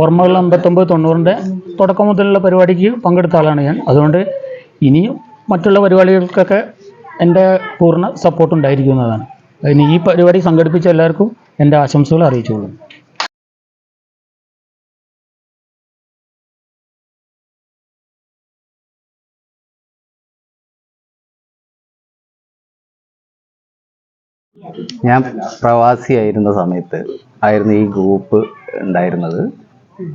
ഓർമ്മകൾ അമ്പത്തൊമ്പത് തൊണ്ണൂറിന്റെ തുടക്കം മുതലുള്ള പരിപാടിക്ക് പങ്കെടുത്ത ആളാണ് ഞാൻ. അതുകൊണ്ട് ഇനിയും മറ്റുള്ള പരിപാടികൾക്കൊക്കെ എന്റെ പൂർണ സപ്പോർട്ട് ഉണ്ടായിരിക്കുന്നതാണ്. അതിന് ഈ പരിപാടി സംഘടിപ്പിച്ച എല്ലാവർക്കും എന്റെ ആശംസകൾ അറിയിച്ചുകൊള്ളുന്നു ഞാൻ പ്രവാസിയായിരുന്ന സമയത്ത് ആയിരുന്നു ഈ ഗ്രൂപ്പ് ഉണ്ടായിരുന്നത്.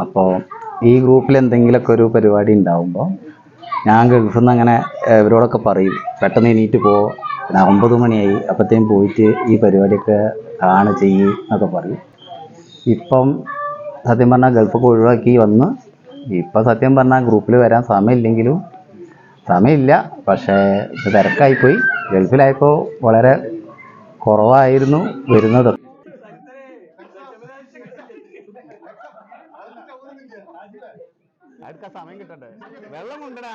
അപ്പോൾ ഈ ഗ്രൂപ്പിൽ എന്തെങ്കിലുമൊക്കെ ഒരു പരിപാടി ഉണ്ടാവുമ്പോൾ ഞാൻ ഗൾഫിൽ നിന്ന് അങ്ങനെ ഇവരോടൊക്കെ പറയും പെട്ടെന്ന് എണീറ്റ് പോ. ഒമ്പത് മണിയായി. അപ്പോഴത്തേക്കും പോയിട്ട് ഈ പരിപാടിയൊക്കെ ആണ് ചെയ്യ് എന്നൊക്കെ പറയും. ഇപ്പം സത്യം പറഞ്ഞാൽ ഗൾഫൊക്കെ ഒഴിവാക്കി വന്ന് ഇപ്പം സത്യം പറഞ്ഞാൽ ഗ്രൂപ്പിൽ വരാൻ സമയമില്ലെങ്കിലും സമയമില്ല. പക്ഷേ തിരക്കായിപ്പോയി. ഗൾഫിലായപ്പോൾ വളരെ കുറവായിരുന്നു വരുന്നത്. സമയം കിട്ടട്ടെ വെള്ളം കൊണ്ടടാ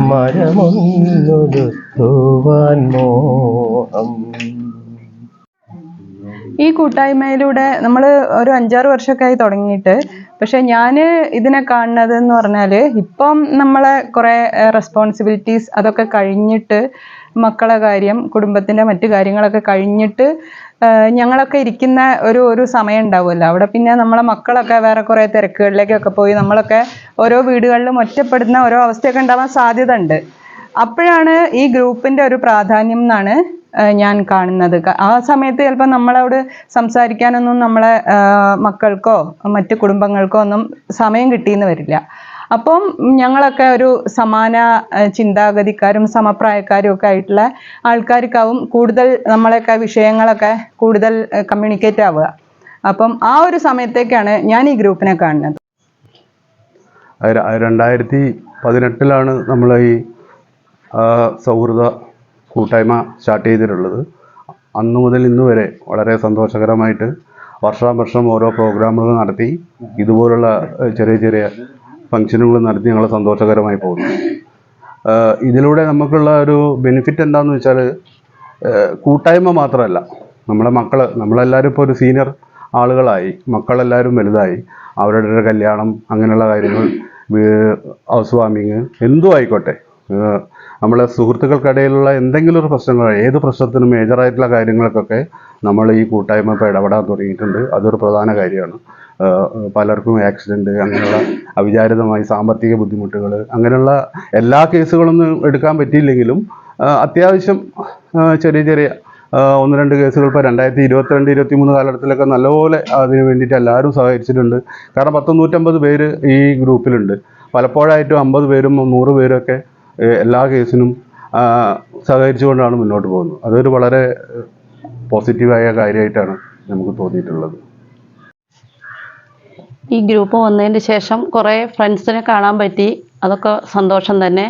മരമൊന്നുലുത്തുവാൻ മോഹം. ഈ കൂട്ടായ്മയിലൂടെ നമ്മൾ ഒരു അഞ്ചാറ് വർഷമൊക്കെ ആയി തുടങ്ങിയിട്ട് പക്ഷെ ഞാൻ ഇതിനെ കാണുന്നത് എന്ന് പറഞ്ഞാൽ ഇപ്പം നമ്മളെ കുറേ റെസ്പോൺസിബിലിറ്റീസ് അതൊക്കെ കഴിഞ്ഞിട്ട് മക്കളെ കാര്യം കുടുംബത്തിന്റെ മറ്റു കാര്യങ്ങളൊക്കെ കഴിഞ്ഞിട്ട് ഞങ്ങളൊക്കെ ഇരിക്കുന്ന ഒരു ഒരു സമയം ഉണ്ടാവുമല്ലോ. അവിടെ പിന്നെ നമ്മളെ മക്കളൊക്കെ വേറെ കുറേ തിരക്കുകളിലേക്കൊക്കെ പോയി നമ്മളൊക്കെ ഓരോ വീടുകളിലും ഒറ്റപ്പെടുന്ന ഓരോ അവസ്ഥയൊക്കെ ഉണ്ടാവാൻ സാധ്യത ഉണ്ട് അപ്പോഴാണ് ഈ ഗ്രൂപ്പിന്റെ ഒരു പ്രാധാന്യം എന്നാണ് ഞാൻ കാണുന്നത്. ആ സമയത്ത് ചിലപ്പോൾ നമ്മളോട് സംസാരിക്കാനൊന്നും നമ്മളെ മക്കൾക്കോ മറ്റു കുടുംബങ്ങൾക്കോ ഒന്നും സമയം കിട്ടിയെന്ന് വരില്ല. അപ്പം ഞങ്ങളൊക്കെ ഒരു സമാന ചിന്താഗതിക്കാരും സമപ്രായക്കാരും ഒക്കെ ആയിട്ടുള്ള ആൾക്കാർക്കാവും കൂടുതൽ നമ്മളെയൊക്കെ വിഷയങ്ങളൊക്കെ കൂടുതൽ കമ്മ്യൂണിക്കേറ്റ് ആവുക. അപ്പം ആ ഒരു സമയത്തേക്കാണ് ഞാൻ ഈ ഗ്രൂപ്പിനെ കാണുന്നത്. രണ്ടായിരത്തി പതിനെട്ടിലാണ് നമ്മൾ ഈ സൗഹൃദ കൂട്ടായ്മ സ്റ്റാർട്ട് ചെയ്തിട്ടുള്ളത്. അന്നു മുതൽ ഇന്ന് വരെ വളരെ സന്തോഷകരമായിട്ട് വർഷാവർഷം ഓരോ പ്രോഗ്രാമുകൾ നടത്തി ഇതുപോലുള്ള ചെറിയ ചെറിയ ഫംഗ്ഷനുകൾ നടത്തി ഞങ്ങൾ സന്തോഷകരമായി പോകുന്നു. ഇതിലൂടെ നമുക്കുള്ള ഒരു ബെനിഫിറ്റ് എന്താണെന്ന് വെച്ചാൽ കൂട്ടായ്മ മാത്രമല്ല നമ്മളെ മക്കൾ നമ്മളെല്ലാവരും ഇപ്പോൾ ഒരു സീനിയർ ആളുകളായി മക്കളെല്ലാവരും വലുതായി അവരുടെ കല്യാണം അങ്ങനെയുള്ള കാര്യങ്ങൾ ഹൗസ് വാമിങ് എന്തും ആയിക്കോട്ടെ. നമ്മളെ സുഹൃത്തുക്കൾക്കിടയിലുള്ള എന്തെങ്കിലും ഒരു പ്രശ്നങ്ങൾ ഏത് പ്രശ്നത്തിനും മേജറായിട്ടുള്ള കാര്യങ്ങൾക്കൊക്കെ നമ്മൾ ഈ കൂട്ടായ്മ ഇപ്പോൾ ഇടപെടാൻ തുടങ്ങിയിട്ടുണ്ട്. അതൊരു പ്രധാന കാര്യമാണ്. പലർക്കും ആക്സിഡന്റ് അങ്ങനെയുള്ള അവിചാരിതമായി സാമ്പത്തിക ബുദ്ധിമുട്ടുകൾ അങ്ങനെയുള്ള എല്ലാ കേസുകളൊന്നും എടുക്കാൻ പറ്റിയില്ലെങ്കിലും അത്യാവശ്യം ചെറിയ ചെറിയ ഒന്ന് രണ്ട് കേസുകൾ ഇപ്പോൾ രണ്ടായിരത്തി ഇരുപത്തിരണ്ട് ഇരുപത്തി മൂന്ന് കാലഘട്ടത്തിലൊക്കെ നല്ലപോലെ അതിന് വേണ്ടിയിട്ട് എല്ലാവരും സഹകരിച്ചിട്ടുണ്ട്. കാരണം പത്ത് നൂറ്റമ്പത് പേര് ഈ ഗ്രൂപ്പിലുണ്ട്. പലപ്പോഴായിട്ടും അമ്പത് പേരും നൂറ് പേരും ഏഹ് എല്ലാ കേസിനും സഹകരിച്ചുകൊണ്ടാണ് മുന്നോട്ട് പോകുന്നത്. അതൊരു വളരെ പോസിറ്റീവായ കാര്യമായിട്ടാണ് നമുക്ക് തോന്നിയിട്ടുള്ളത്. ഈ ഗ്രൂപ്പ് വന്നതിന് ശേഷം കുറേ ഫ്രണ്ട്സിനെ കാണാൻ പറ്റി. അതൊക്കെ സന്തോഷം തന്നെ.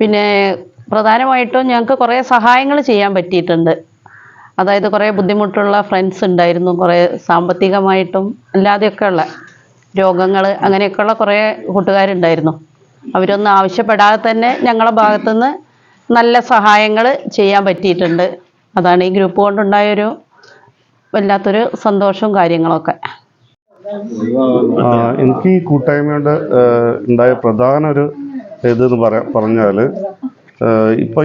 പിന്നെ പ്രധാനമായിട്ടും ഞങ്ങൾക്ക് കുറേ സഹായങ്ങൾ ചെയ്യാൻ പറ്റിയിട്ടുണ്ട്. അതായത് കുറേ ബുദ്ധിമുട്ടുള്ള ഫ്രണ്ട്സ് ഉണ്ടായിരുന്നു. കുറേ സാമ്പത്തികമായിട്ടും അല്ലാതെയൊക്കെ ഉള്ള രോഗങ്ങൾ അങ്ങനെയൊക്കെയുള്ള കുറേ കൂട്ടുകാരുണ്ടായിരുന്നു. അവരൊന്നും ആവശ്യപ്പെടാതെ തന്നെ ഞങ്ങളുടെ ഭാഗത്തുനിന്ന് നല്ല സഹായങ്ങൾ ചെയ്യാൻ പറ്റിയിട്ടുണ്ട്. അതാണ് ഈ ഗ്രൂപ്പ് കൊണ്ടുണ്ടായൊരു വല്ലാത്തൊരു സന്തോഷവും കാര്യങ്ങളൊക്കെ. എനിക്ക് ഈ കൂട്ടായ്മയുടെ ഉണ്ടായ പ്രധാന ഒരു ഇതെന്ന് പറയാ പറഞ്ഞാൽ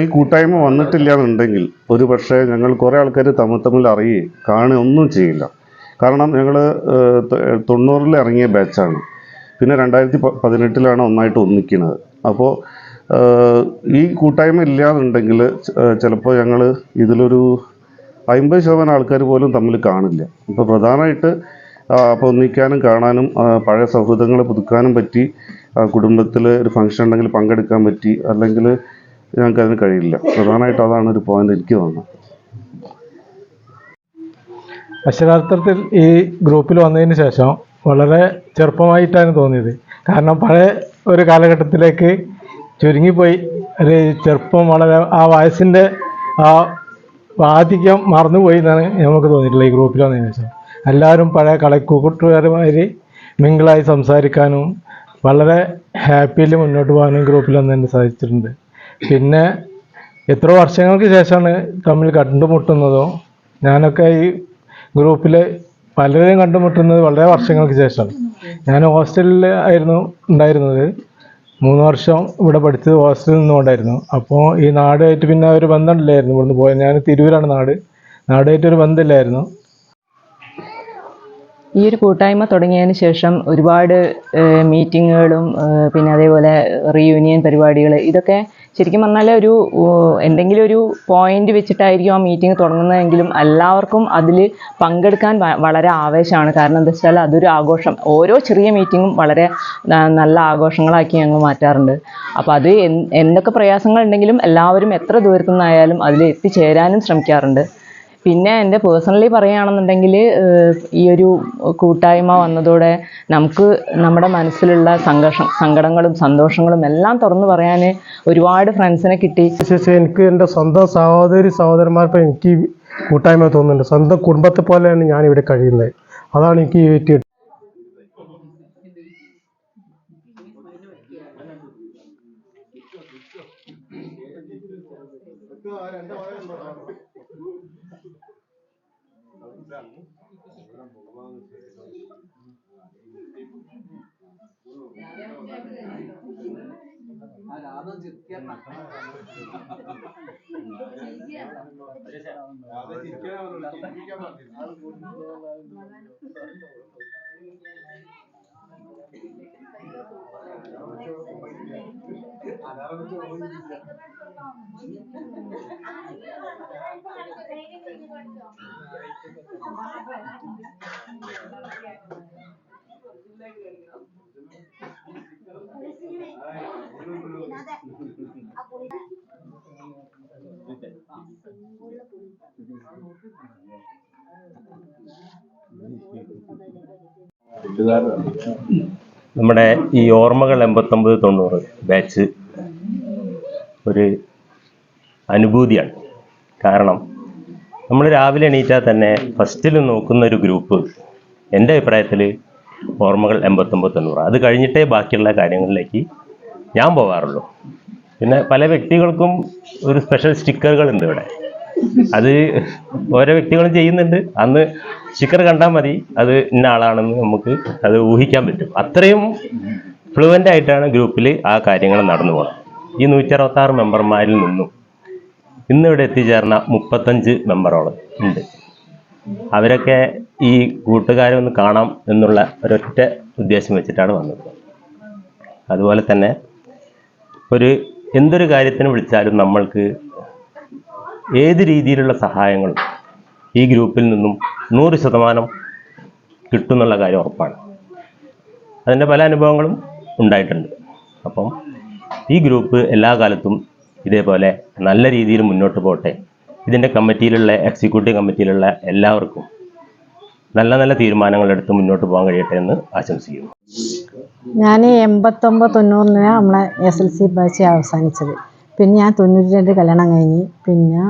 ഈ കൂട്ടായ്മ വന്നിട്ടില്ല എന്നുണ്ടെങ്കിൽ ഒരു പക്ഷേ ഞങ്ങൾ കുറേ ആൾക്കാർ തമ്മിൽ തമ്മിൽ അറിയുകയും കാണുകയൊന്നും ചെയ്യില്ല. കാരണം ഞങ്ങൾ തൊണ്ണൂറിൽ ഇറങ്ങിയ ബാച്ചാണ് പിന്നെ രണ്ടായിരത്തി പതിനെട്ടിലാണ് ഒന്നായിട്ട് ഒന്നിക്കുന്നത് അപ്പോൾ ഈ കൂട്ടായ്മ ഇല്ലാന്നുണ്ടെങ്കിൽ ചിലപ്പോൾ ഞങ്ങൾ ഇതിലൊരു അമ്പത് ശതമാനം ആൾക്കാർ പോലും തമ്മിൽ കാണില്ല. അപ്പോൾ പ്രധാനമായിട്ട് അപ്പോൾ ഒന്നിക്കാനും കാണാനും പഴയ സൗഹൃദങ്ങളെ പുതുക്കാനും പറ്റി കുടുംബത്തിൽ ഒരു ഫംഗ്ഷൻ ഉണ്ടെങ്കിൽ പങ്കെടുക്കാൻ പറ്റി അല്ലെങ്കിൽ ഞങ്ങൾക്ക് അതിന് കഴിയില്ല. പ്രധാനമായിട്ട് അതാണ് ഒരു പോയിന്റ് എനിക്ക് തോന്നുന്നത്. അക്ഷരാർത്ഥത്തിൽ ഈ ഗ്രൂപ്പിൽ വന്നതിന് ശേഷം വളരെ ചെറുപ്പമായിട്ടാണ് തോന്നിയത്. കാരണം പഴയ ഒരു കാലഘട്ടത്തിലേക്ക് ചുരുങ്ങിപ്പോയി. ഒരു ചെറുപ്പം വളരെ ആ വയസ്സിന്റെ ആ ആധിക്യം മറന്നുപോയി എന്നാണ് നമുക്ക് തോന്നിയിട്ടുള്ളത് ഈ ഗ്രൂപ്പിൽ വന്നതിന് എല്ലാവരും പഴയ കളിക്കൂട്ടുകാരുമാതിരി മിങ്കിളായി സംസാരിക്കാനും വളരെ ഹാപ്പിയിൽ മുന്നോട്ട് പോകാനും ഗ്രൂപ്പിൽ വന്നതിന് സാധിച്ചിട്ടുണ്ട്. പിന്നെ എത്ര വർഷങ്ങൾക്ക് ശേഷമാണ് തമ്മിൽ കണ്ടുമുട്ടുന്നതോ ഞാനൊക്കെ ഈ ഗ്രൂപ്പിൽ പലരെയും കണ്ടുമുട്ടുന്നത് വളരെ വർഷങ്ങൾക്ക് ശേഷം. ഞാൻ ഹോസ്റ്റലിൽ ആയിരുന്നു ഉണ്ടായിരുന്നത്. മൂന്ന് വർഷം ഇവിടെ പഠിച്ചത് ഹോസ്റ്റലിൽ നിന്നുകൊണ്ടായിരുന്നു. അപ്പോൾ ഈ നാടുമായിട്ട് പിന്നെ ഒരു ബന്ധമില്ലായിരുന്നു ഇവിടുന്ന് പോയത്. ഞാൻ തിരൂരാണ് നാട്. നാടുമായിട്ട് ഒരു ബന്ധമില്ലായിരുന്നു. ഈ ഒരു കൂട്ടായ്മ തുടങ്ങിയതിന് ശേഷം ഒരുപാട് മീറ്റിങ്ങുകളും പിന്നെ അതേപോലെ റീയൂണിയൻ പരിപാടികൾ ഇതൊക്കെ ശരിക്കും പറഞ്ഞാൽ ഒരു എന്തെങ്കിലും ഒരു പോയിന്റ് വെച്ചിട്ടായിരിക്കും ആ മീറ്റിംഗ് തുടങ്ങുന്നതെങ്കിലും എല്ലാവർക്കും അതിൽ പങ്കെടുക്കാൻ വളരെ ആവേശമാണ്. കാരണം എന്താ വെച്ചാൽ അതൊരു ആഘോഷം. ഓരോ ചെറിയ മീറ്റിങ്ങും വളരെ നല്ല ആഘോഷങ്ങളാക്കി ഞങ്ങൾ മാറ്റാറുണ്ട്. അപ്പോൾ അത് എന്തൊക്കെ പ്രയാസങ്ങളുണ്ടെങ്കിലും എല്ലാവരും എത്ര ദൂരത്തു നിന്നായാലും അതിൽ എത്തിച്ചേരാനും ശ്രമിക്കാറുണ്ട്. പിന്നെ എന്റെ പേഴ്സണലി പറയുകയാണെന്നുണ്ടെങ്കിൽ ഈ ഒരു കൂട്ടായ്മ വന്നതോടെ നമുക്ക് നമ്മുടെ മനസ്സിലുള്ള സംഘർഷം സങ്കടങ്ങളും സന്തോഷങ്ങളും എല്ലാം തുറന്നു പറയാൻ ഒരുപാട് ഫ്രണ്ട്സിനെ കിട്ടി. എനിക്ക് എന്റെ സ്വന്തം സഹോദരി സഹോദരന്മാർക്ക് എനിക്ക് കൂട്ടായ്മ തോന്നുന്നുണ്ട്. സ്വന്തം കുടുംബത്തെ പോലെയാണ് ഞാൻ ഇവിടെ കഴിയുന്നത്. അതാണ് എനിക്ക് ഈ అదరవతో നമ്മുടെ ഈ ഓർമ്മകൾ എൺപത്തൊമ്പത് തൊണ്ണൂറ് ബാച്ച് ഒരു അനുഭൂതിയാണ്. കാരണം നമ്മൾ രാവിലെ എണീറ്റാൽ തന്നെ ഫസ്റ്റിൽ നോക്കുന്ന ഒരു ഗ്രൂപ്പ് എന്റെ അഭിപ്രായത്തിൽ ഓർമ്മകൾ എൺപത്തൊമ്പത് തൊണ്ണൂറ്. അത് കഴിഞ്ഞിട്ടേ ബാക്കിയുള്ള കാര്യങ്ങളിലേക്ക് ഞാൻ പോകാറുള്ളൂ. പിന്നെ പല വ്യക്തികൾക്കും ഒരു സ്പെഷ്യൽ സ്റ്റിക്കറുകൾ ഉണ്ട് ഇവിടെ. അത് ഓരോ വ്യക്തികളും ചെയ്യുന്നുണ്ട്. അന്ന് സ്റ്റിക്കർ കണ്ടാൽ മതി അത് ഇന്ന ആളാണെന്ന് നമുക്ക് അത് ഊഹിക്കാൻ പറ്റും. അത്രയും ഫ്ലുവന്റ് ആയിട്ടാണ് ഗ്രൂപ്പിൽ ആ കാര്യങ്ങൾ നടന്നു പോകുന്നത് ഈ നൂറ്റി അറുപത്താറ് മെമ്പർമാരിൽ നിന്നും ഇന്നിവിടെ എത്തിച്ചേർന്ന മുപ്പത്തഞ്ച് മെമ്പറോളം ഉണ്ട്. അവരൊക്കെ ഈ കൂട്ടുകാരെ ഒന്ന് കാണാം എന്നുള്ള ഒരൊറ്റ ഉദ്ദേശം വെച്ചിട്ടാണ് വന്നത്. അതുപോലെ തന്നെ ഒരു എന്തൊരു കാര്യത്തിന് വിളിച്ചാലും നമ്മൾക്ക് ഏത് രീതിയിലുള്ള സഹായങ്ങളും ഈ ഗ്രൂപ്പിൽ നിന്നും നൂറ് ശതമാനം കിട്ടുന്നുള്ള കാര്യം ഉറപ്പാണ്. അതിന്റെ പല അനുഭവങ്ങളും ഉണ്ടായിട്ടുണ്ട്. അപ്പം ഈ ഗ്രൂപ്പ് എല്ലാ കാലത്തും ഇതേപോലെ നല്ല രീതിയിൽ മുന്നോട്ട് പോട്ടെ ഇതിന്റെ കമ്മിറ്റിയിലുള്ള എക്സിക്യൂട്ടീവ് കമ്മിറ്റിയിലുള്ള എല്ലാവർക്കും നല്ല നല്ല തീരുമാനങ്ങൾ എടുത്ത് മുന്നോട്ട് പോകാൻ കഴിയട്ടെ എന്ന് ആശംസിക്കുന്നു. ഞാൻ എൺപത്തൊമ്പത് തൊണ്ണൂറിനാണ് നമ്മളെ എസ് എൽ സി ബാച്ച് അവസാനിച്ചത്. പിന്നെ ഞാൻ തൊണ്ണൂറ്റി രണ്ട് കല്യാണം കഴിഞ്ഞ് പിന്നെ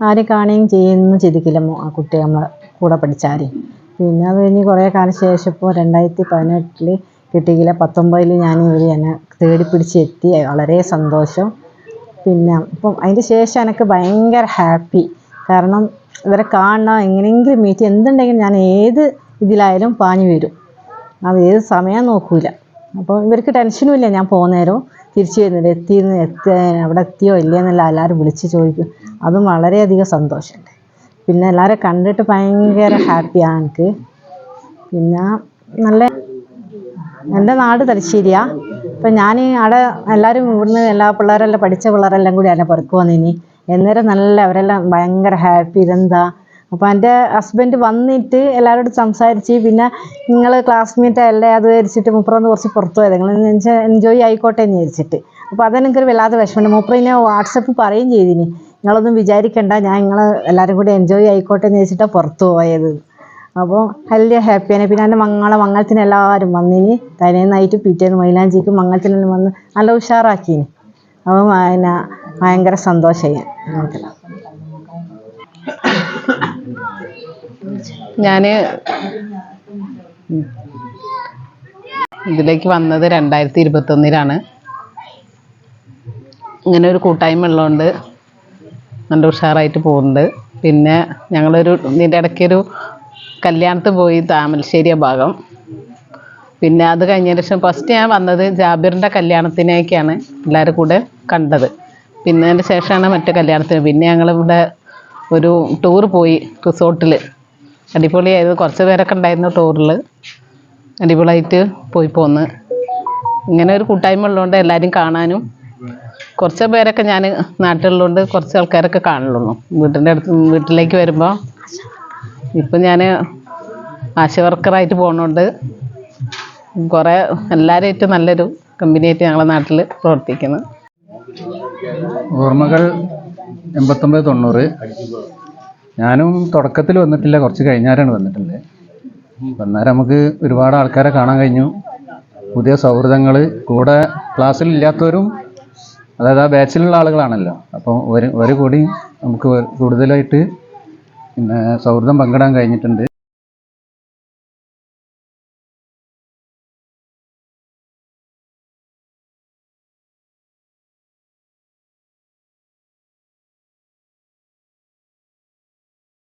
ആരെ കാണുകയും ചെയ്യുന്നു ചിന്തിക്കില്ല മോ- ആ കുട്ടി നമ്മളെ കൂടെ പഠിച്ച ആരെയും പിന്നെ അത് കഴിഞ്ഞ് കുറേ കാലം ശേഷം ഇപ്പോൾ രണ്ടായിരത്തി പതിനെട്ടിൽ കിട്ടിയില്ല. പത്തൊമ്പതിൽ ഞാൻ ഇവർ എന്നെ തേടി പിടിച്ച് എത്തി. വളരെ സന്തോഷം. പിന്നെ ഇപ്പം അതിന്റെ ശേഷം എനിക്ക് ഭയങ്കര ഹാപ്പി. കാരണം ഇവരെ കാണണം എങ്ങനെയെങ്കിലും മീറ്റ് എന്തുണ്ടെങ്കിലും ഞാൻ ഏത് ഇതിലായാലും പാഞ്ഞു വരും. അത് ഏത് സമയം നോക്കൂല. അപ്പോൾ ഇവർക്ക് ടെൻഷനും ഇല്ല ഞാൻ പോകുന്നേരം തിരിച്ചു വരുന്നില്ല എത്തി എത്തി അവിടെ എത്തിയോ ഇല്ലയെന്നല്ല എല്ലാവരും വിളിച്ച് ചോദിക്കും. അതും വളരെയധികം സന്തോഷമുണ്ട് പിന്നെ എല്ലാവരെ കണ്ടിട്ട് ഭയങ്കര ഹാപ്പിയാണ് എനിക്ക്. പിന്നെ നല്ല എന്റെ നാട് തലശ്ശേരിയാണ് അപ്പം ഞാൻ അവിടെ എല്ലാവരും ഇവിടുന്ന് എല്ലാ പിള്ളേരെല്ലാം പഠിച്ച പിള്ളേരെല്ലാം കൂടി എന്നെ പുറക്ക് വന്നിനി. അന്നേരം നല്ല അവരെല്ലാം ഭയങ്കര ഹാപ്പി ഇതെന്താ? അപ്പോൾ എന്റെ ഹസ്ബൻഡ് വന്നിട്ട് എല്ലാവരോടും സംസാരിച്ച് പിന്നെ നിങ്ങൾ ക്ലാസ്മേറ്റ് അല്ലേ അത് വിചാരിച്ചിട്ട് മുപ്പറന്ന് കുറച്ച് പുറത്ത് പോയത്. നിങ്ങൾ എൻജോയ് ആയിക്കോട്ടെ എന്ന് വിചാരിച്ചിട്ട്. അപ്പോൾ അതെനിക്കൊരു വല്ലാതെ വിഷമമുണ്ട് ഇനി വാട്സപ്പ് പറയും ചെയ്തിനി. നിങ്ങളൊന്നും വിചാരിക്കണ്ട ഞാൻ നിങ്ങൾ എല്ലാവരും കൂടി എൻജോയ് ആയിക്കോട്ടെ എന്ന് വെച്ചിട്ടാണ് പുറത്ത് പോയത്. അപ്പോൾ വലിയ ഹാപ്പിയാണ് പിന്നെ എന്റെ മംഗള മംഗളത്തിന് എല്ലാവരും വന്നിനി. തലേന്നായിട്ട് പിറ്റേന്ന് മൈലാഞ്ചിക്ക് മംഗളത്തിനെല്ലാം വന്ന് നല്ല ഉഷാറാക്കീനി. അപ്പോൾ പിന്നെ ഭയങ്കര സന്തോഷമായി. ഞങ്ങൾക്കെല്ലാം ഞാൻ ഇതിലേക്ക് വന്നത് രണ്ടായിരത്തി ഇരുപത്തൊന്നിലാണ് ഇങ്ങനെ ഒരു കൂട്ടായ്മ ഉള്ളതുകൊണ്ട് നല്ല ഉഷാറായിട്ട് പോകുന്നുണ്ട്. പിന്നെ ഞങ്ങളൊരു ഇതിന്റെ ഇടയ്ക്കൊരു കല്യാണത്തിന് പോയി താമരശ്ശേരി ഭാഗം. പിന്നെ അത് കഴിഞ്ഞതിന് ശേഷം ഫസ്റ്റ് ഞാൻ വന്നത് ജാബിറിന്റെ കല്യാണത്തിനേക്കാണ് എല്ലാവരും കൂടെ കണ്ടത്. പിന്നെ അതിന് ശേഷമാണ് മറ്റു കല്യാണത്തിന്. പിന്നെ ഞങ്ങളിവിടെ ഒരു ടൂർ പോയി റിസോർട്ടിൽ അടിപൊളിയായത് കുറച്ച് പേരൊക്കെ ഉണ്ടായിരുന്നു ടൂറിൽ അടിപൊളിയായിട്ട് പോയി പോന്ന്. ഇങ്ങനെ ഒരു കൂട്ടായ്മ ഉള്ളതുകൊണ്ട് എല്ലാവരും കാണാനും കുറച്ച് പേരൊക്കെ ഞാൻ നാട്ടിലുള്ളതുകൊണ്ട് കുറച്ച് ആൾക്കാരൊക്കെ കാണുള്ളൂ വീട്ടിന്റെ അടുത്ത് വീട്ടിലേക്ക് വരുമ്പോൾ ഇപ്പം ഞാൻ ആശ വർക്കറായിട്ട് പോകുന്നതുകൊണ്ട് കുറേ എല്ലാവരുമായിട്ട് നല്ലൊരു കമ്പനിയായിട്ട് ഞങ്ങളെ നാട്ടിൽ പ്രവർത്തിക്കുന്നു. ഓർമ്മകൾ എൺപത്തൊമ്പത് തൊണ്ണൂറ്. ഞാനും തുടക്കത്തിൽ വന്നിട്ടില്ല കുറച്ച് കഴിഞ്ഞാരാണ് വന്നിട്ടുള്ളത്. വന്നാൽ നമുക്ക് ഒരുപാട് ആൾക്കാരെ കാണാൻ കഴിഞ്ഞു. പുതിയ സൗഹൃദങ്ങൾ കൂടെ ക്ലാസ്സിൽ ഇല്ലാത്തവരും അതായത് ആ ബാച്ചിലുള്ള ആളുകളാണല്ലോ. അപ്പോൾ ഒരു ഒരു കൂടി നമുക്ക് കൂടുതലായിട്ട് പിന്നെ സൗഹൃദം പങ്കിടാൻ കഴിഞ്ഞിട്ടുണ്ട്.